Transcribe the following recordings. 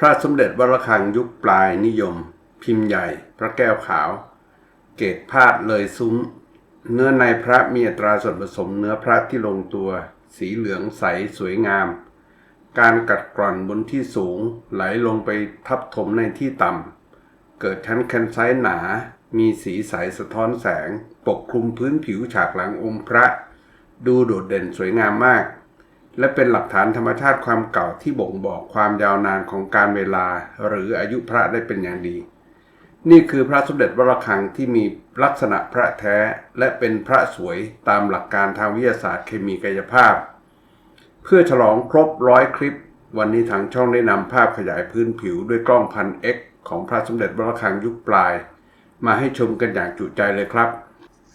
พระสมเด็จวรคังยุคปลายนิยม พิมพ์ใหญ่ พระแก้วขาว เกตพาดเลยซุ้ม เนื้อในพระมีอัตราส่วนผสมเนื้อพระที่ลงตัว สีเหลืองใสสวยงาม การกัดกร่อนบนที่สูง ไหลลงไปทับถมในที่ต่ำ เกิดชั้นแคนไซต์หนา มีสีใสสะท้อนแสง ปกคลุมพื้นผิวฉากหลังองค์พระ ดูโดดเด่นสวยงามมาก และเป็นหลักฐานธรรมชาติความเก่าที่บ่งบอกความยาวนานของการเวลาหรืออายุพระได้เป็นอย่างดี นี่คือพระสมเด็จวรคังที่มีลักษณะพระแท้ และเป็นพระสวยตามหลักการทางวิทยาศาสตร์เคมีกายภาพ เพื่อฉลองครบร้อยคลิป วันนี้ทางช่องได้นำภาพขยายพื้นผิวด้วยกล้องพัน X ของพระสมเด็จวรคังยุคปลาย มาให้ชมกันอย่างจุใจเลยครับ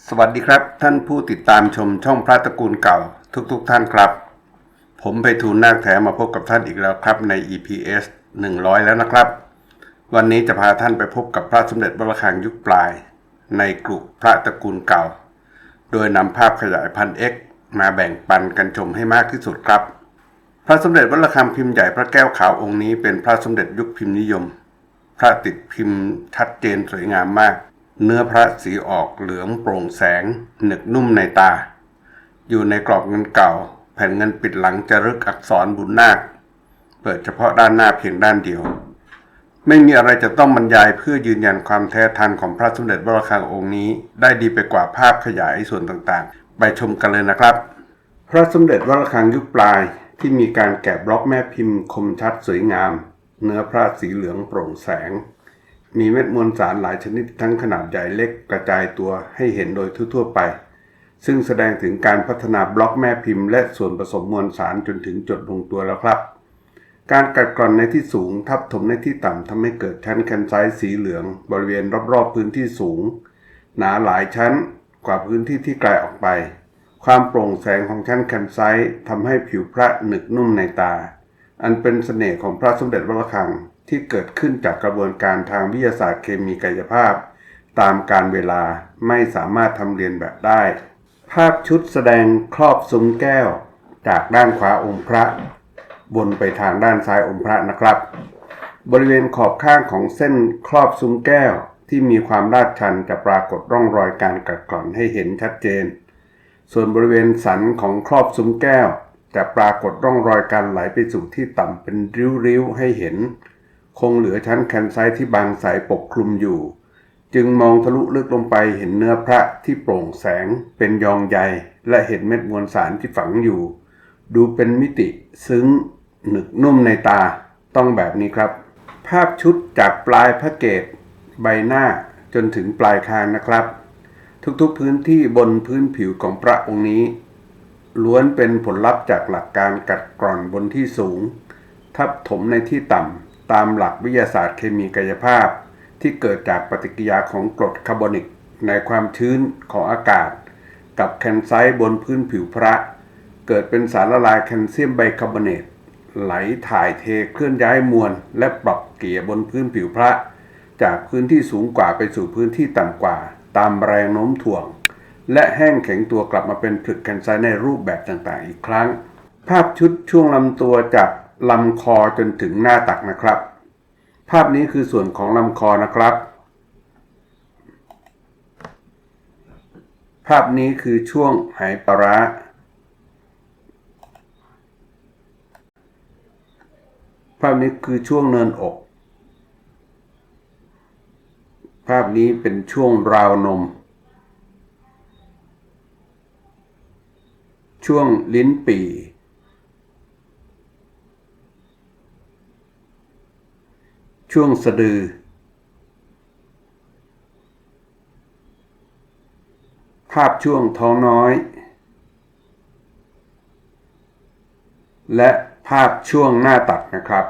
สวัสดีครับ ท่านผู้ติดตามชมช่องพระตระกูลเก่าทุกๆทท่านครับ ผมไปทูลนาคแท้มาพบกับท่านอีกแล้วครับใน EPS 100 แล้วนะครับ วันนี้จะพาท่านไปพบกับพระสมเด็จวรคังยุคปลาย ในกลุ่มพระตระกูลเก่า โดยนำภาพขยายพัน X มาแบ่งปันกันชมให้มากที่สุดครับ พระสมเด็จวัดระฆังพิมพ์ใหญ่พระแก้วขาวองค์นี้เป็นพระสมเด็จยุคพิมพ์นิยม พระติดพิมพ์ชัดเจนสวยงามมาก เนื้อพระสีออกเหลืองโปร่งแสง หนึกนุ่มในตา อยู่ในกรอบเงินเก่า ผ่นเงินปิดหลังจะรึกอักษรบุญนาค เปิดเฉพาะด้านหน้าเพียงด้านเดียว ไม่มีอะไรจะต้องบรรยายเพื่อยืนยันความแท้ทันของพระสมเด็จวราคังองค์นี้ ได้ดีไปกว่าภาพขยายส่วนต่างๆ ไปชมกันเลยนะครับ พระสมเด็จวราคังยุคปลายที่มีการแกะบล็อกแม่พิมพ์คมชัดสวยงาม เนื้อพระสีเหลืองโปร่งแสง มีเม็ดมวลสารหลายชนิดทั้งขนาดใหญ่เล็กกระจายตัวให้เห็นโดยทั่วๆไป ซึ่งแสดงถึงการพัฒนาบล็อกแม่พิมพ์ และส่วนผสมมวลสารจนถึงจุดลงตัวแล้วครับ การกัดกร่อนในที่สูงทับถมในที่ต่ำทำให้เกิดชั้นแคนไซต์สีเหลือง บริเวณรอบๆพื้นที่สูง หนาหลายชั้นกว่าพื้นที่ที่ไกลออกไป ความโปร่งแสงของชั้นแคนไซต์ทำให้ผิวพระหนึกนุ่มในตา อันเป็นเสน่ห์ของพระสมเด็จวัดระฆังที่เกิดขึ้นจากกระบวนการทางวิทยาศาสตร์เคมีกายภาพ ตามการเวลาไม่สามารถทำเรียนแบบได้ ภาพชุดแสดงครอบซุ้มแก้ว จากด้านขวาองค์พระ บนไปทางด้านซ้ายองค์พระนะครับ บริเวณขอบข้างของเส้นครอบซุ้มแก้วที่มีความลาดชันจะปรากฏร่องรอยการกัดกร่อนให้เห็นชัดเจน ส่วนบริเวณสันของครอบซุ้มแก้ว จะปรากฏร่องรอยการไหลไปสู่ที่ต่ำเป็นริ้วๆให้เห็น คงเหลือชั้นแคนไซต์ที่บางใสปกคลุมอยู่ จึงมองทะลุลึกลงไปเห็นเนื้อพระที่โปร่งแสงเป็นยองใยและเห็นเม็ดมวลสารที่ฝังอยู่ ดูเป็นมิติซึ้งหนึกนุ่มในตาต้องแบบนี้ครับ ภาพชุดจากปลายพระเกศใบหน้าจนถึงปลายคางนะครับ ทุกๆพื้นที่บนพื้นผิวของพระองค์นี้ ล้วนเป็นผลลัพธ์จากหลักการกัดกร่อนบนที่สูง ทับถมในที่ต่ำตามหลักวิทยาศาสตร์เคมีกายภาพ ที่เกิดจากปฏิกิริยาของกรดคาร์บอนิกในความชื้นของอากาศ กับแคนไซต์บนพื้นผิวพระ เกิดเป็นสารละลายแคลเซียมไบคาร์บอเนตไหลถ่ายเทเคลื่อนย้ายมวล และปรับเกลี่ยบนพื้นผิวพระ จากพื้นที่สูงกว่าไปสู่พื้นที่ต่ำกว่า ตามแรงโน้มถ่วง และแห้งแข็งตัวกลับมาเป็นผลึกแคนไซต์ในรูปแบบต่างๆ อีกครั้ง ภาพชุดช่วงลำตัวจากลำคอจนถึงหน้าตักนะครับ ภาพนี้คือส่วนของลำคอนะครับ ภาพนี้คือช่วงไหปลาร้าภาพนี้คือช่วงเนินอก ภาพนี้เป็นช่วงราวนม ช่วงลิ้นปี่ ช่วงสะดือ ภาพช่วงท้องน้อย และภาพช่วงหน้าตัดนะครับ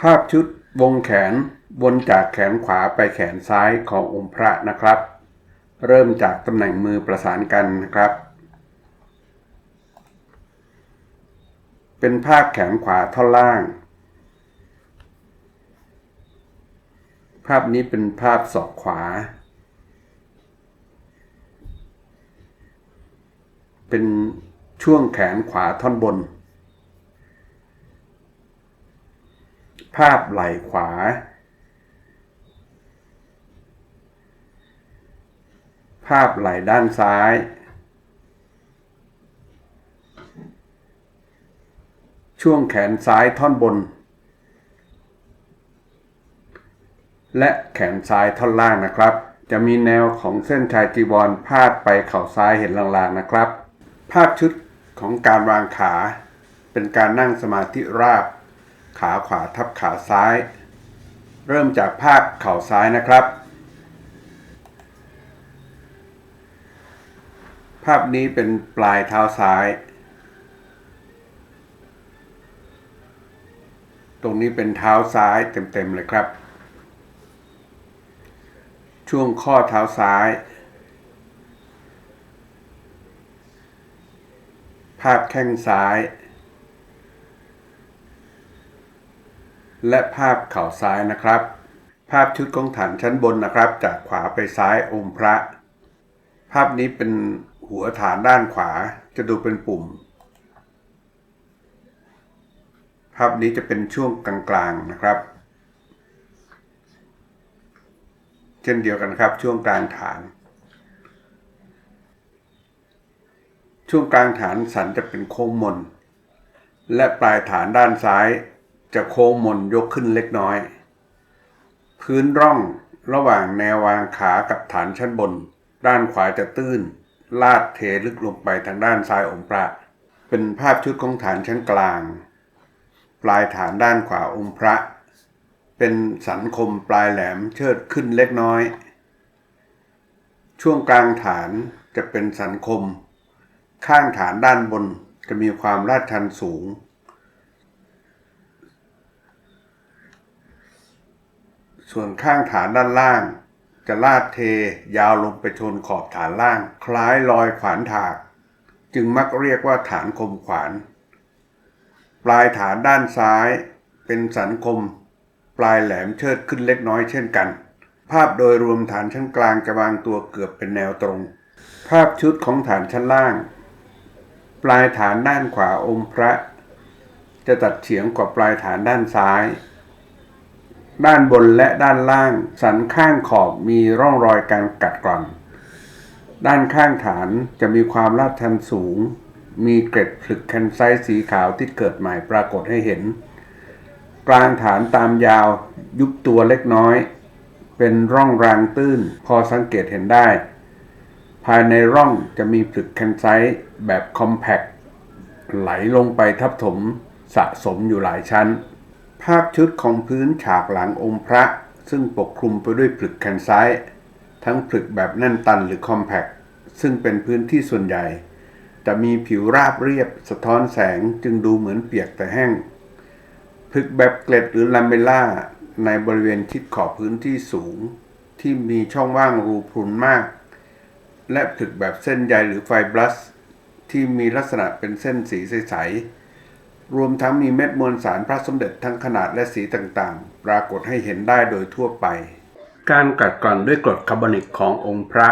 ภาพชุดวงแขนวนจากแขนขวาไปแขนซ้ายขององค์พระนะครับ เริ่มจากตำแหน่งมือประสานกันนะครับ เป็นภาพแขนขวาท่อนล่าง ภาพนี้เป็นภาพศอกขวา เป็นช่วงแขนขวาท่อนบน ภาพไหล่ขวา ภาพไหล่ด้านซ้าย ช่วงแขนซ้ายท่อนบน และแขนซ้ายท่อนล่างนะครับ จะมีแนวของเส้นชายจีวรพาดไปเข่าซ้ายเห็นลางๆนะครับ ภาพชุดของการวางขา เป็นการนั่งสมาธิราบ ขาขวาทับขาซ้าย เริ่มจากภาพเข่าซ้ายนะครับ ภาพนี้เป็นปลายเท้าซ้ายตรงนี้เป็นเท้าซ้ายเต็มๆเลยครับ ช่วงข้อเท้าซ้าย ภาพแข้งซ้าย และภาพเข่าซ้ายนะครับ ภาพชุดของฐานชั้นบนนะครับ จากขวาไปซ้ายองค์พระ ภาพนี้เป็นหัวฐานด้านขวาจะดูเป็นปุ่ม ภาพนี้จะเป็นช่วงกลางๆนะครับ เช่นเดียวกันครับ ช่วงกลางฐาน ช่วงกลางฐานสันจะเป็นโค้งมน และปลายฐานด้านซ้ายจะโค้งมนยกขึ้นเล็กน้อย พื้นร่องระหว่างแนววางขากับฐานชั้นบน ด้านขวาจะตื้น ลาดเทลึกลงไปทางด้านซ้ายองค์พระ เป็นภาพชุดของฐานชั้นกลาง ปลายฐานด้านขวาองค์พระ เป็นสันคมปลายแหลมเชิดขึ้นเล็กน้อย ช่วงกลางฐานจะเป็นสันคม ข้างฐานด้านบนจะมีความลาดชันสูง ส่วนข้างฐานด้านล่าง จะลาดเทยาวลงไปชนขอบฐานล่าง คล้ายรอยขวานถาก จึงมักเรียกว่าฐานคมขวาน ปลายฐานด้านซ้ายเป็นสันคม ปลายแหลมเชิดขึ้นเล็กน้อยเช่นกัน ภาพโดยรวมฐานชั้นกลางจะวางตัวเกือบเป็นแนวตรง ภาพชุดของฐานชั้นล่าง ปลายฐานด้านขวาองค์พระ จะตัดเฉียงกว่าปลายฐานด้านซ้าย ด้านบนและด้านล่าง สันข้างขอบมีร่องรอยการกัดกร่อน ด้านข้างฐานจะมีความลาดชันสูง มีเกร็ดผลึกแคนไซต์สีขาวที่เกิดใหม่ปรากฏให้เห็น กลางฐานตามยาว ยุบตัวเล็กน้อย เป็นร่องรางตื้น พอสังเกตเห็นได้ ภายในร่องจะมีผลึกแคนไซต์แบบคอมแพคไหลลงไปทับถมสะสมอยู่หลายชั้น ภาพชุดของพื้นฉากหลังองค์พระ ซึ่งปกคลุมไปด้วยผลึกแคนไซต์ทั้งผลึกแบบแน่นตันหรือคอมแพคซึ่งเป็นพื้นที่ส่วนใหญ่แต่มีผิวราบเรียบสะท้อนแสงจึงดูเหมือนเปียกแต่แห้งึกแบบเกล็ดหรือลาเมล่าในบริเวณชิดขอบพื้นที่สูง ที่มีช่องว่างรูพรุนมาก และผลึกแบบเส้นใยหรือไฟบลัส ที่มีลักษณะเป็นเส้นสีใสๆรวมทั้งมีเม็ดมวลสารพระสมเด็จทั้งขนาดและสีต่างๆ ปรากฏให้เห็นได้โดยทั่วไป การกัดกร่อนด้วยกรดคาร์บอนิกขององค์พระ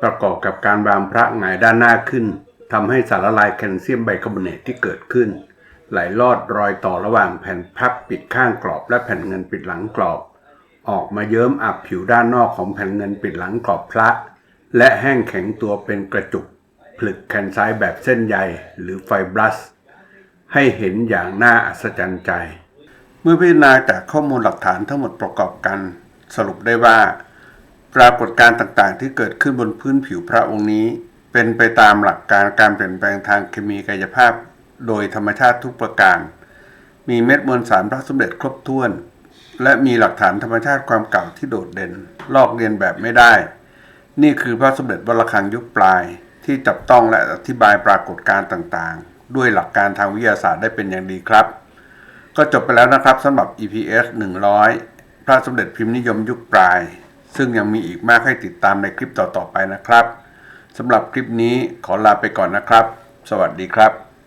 ประกอบกับการวางพระหงายด้านหน้าขึ้นทำให้สารละลายแคลเซียมไบคาร์บอเนตที่เกิดขึ้น ไหลลอดรอยต่อระหว่างแผ่นพับปิดข้างกรอบและแผ่นเงินปิดหลังกรอบ ออกมาเยิ้มอับผิวด้านนอกของแผ่นเงินปิดหลังกรอบพระ และแห้งแข็งตัวเป็นกระจุกผลึกแขนซ้ายแบบเส้นใยหรือไฟบลัส ให้เห็นอย่างน่าอัศจรรย์ใจ เมื่อพิจารณาจากข้อมูลหลักฐานทั้งหมดประกอบกัน สรุปได้ว่า ปรากฏการณ์ต่างๆ ที่เกิดขึ้นบนพื้นผิวพระองค์นี้ เป็นไปตามหลักการการเปลี่ยนแปลงทางเคมีกายภาพ โดยธรรมชาติทุกประการ มีเม็ดมวลสารพระสมเด็จครบถ้วน และมีหลักฐานธรรมชาติความเก่าที่โดดเด่น ลอกเลียนแบบไม่ได้ นี่คือพระสมเด็จวัดระฆังยุคปลายที่จับต้องและอธิบายปรากฏการณ์ต่างๆ ด้วยหลักการทางวิทยาศาสตร์ได้เป็นอย่างดีครับ ก็จบไปแล้วนะครับสำหรับ EPS 100 พระสมเด็จพิมพ์นิยมยุคปลาย ซึ่งยังมีอีกมากให้ติดตามในคลิปต่อๆไปนะครับสำหรับคลิปนี้ขอลาไปก่อนนะครับ สวัสดีครับ